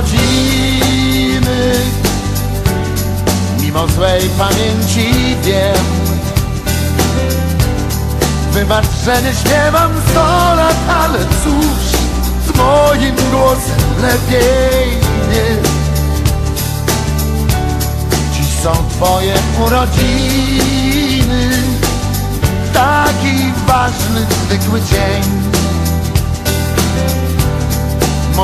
urodziny Mimo złej pamięci wiem Wybacz, że nie śpiewam sto lat, ale cóż Z moim głosem lepiej nie. Dziś są twoje urodziny Taki ważny, zwykły dzień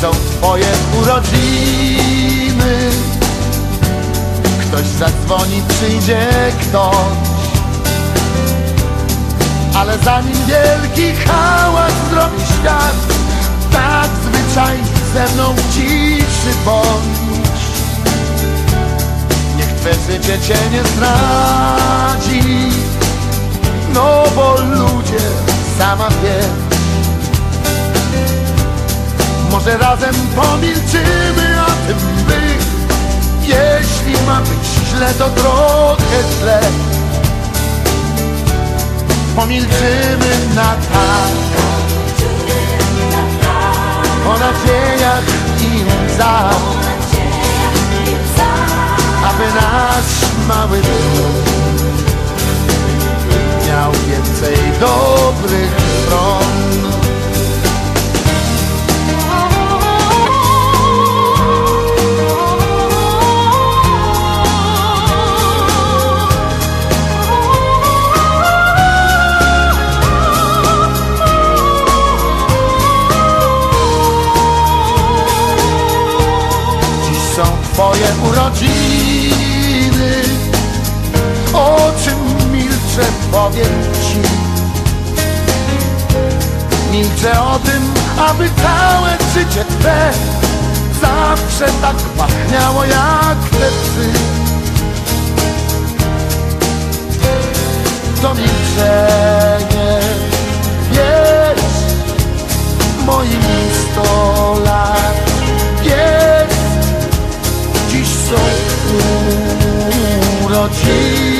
są twoje urodziny. Ktoś zadzwoni, przyjdzie ktoś. Ale zanim wielki hałas zrobi świat Tak zwyczajnie ze mną ciszy bądź Niech twe życie cię nie zdradzi Może razem pomilczymy o tym by Jeśli ma być źle, to trochę źle. Pomilczymy na tak. O nadziejach i łzach Aby nasz mały dom Miał więcej dobrych twoje urodziny. O czym milczę powiem ci. Milczę o tym, aby całe życie twe Zawsze tak pachniało jak te psy 울었지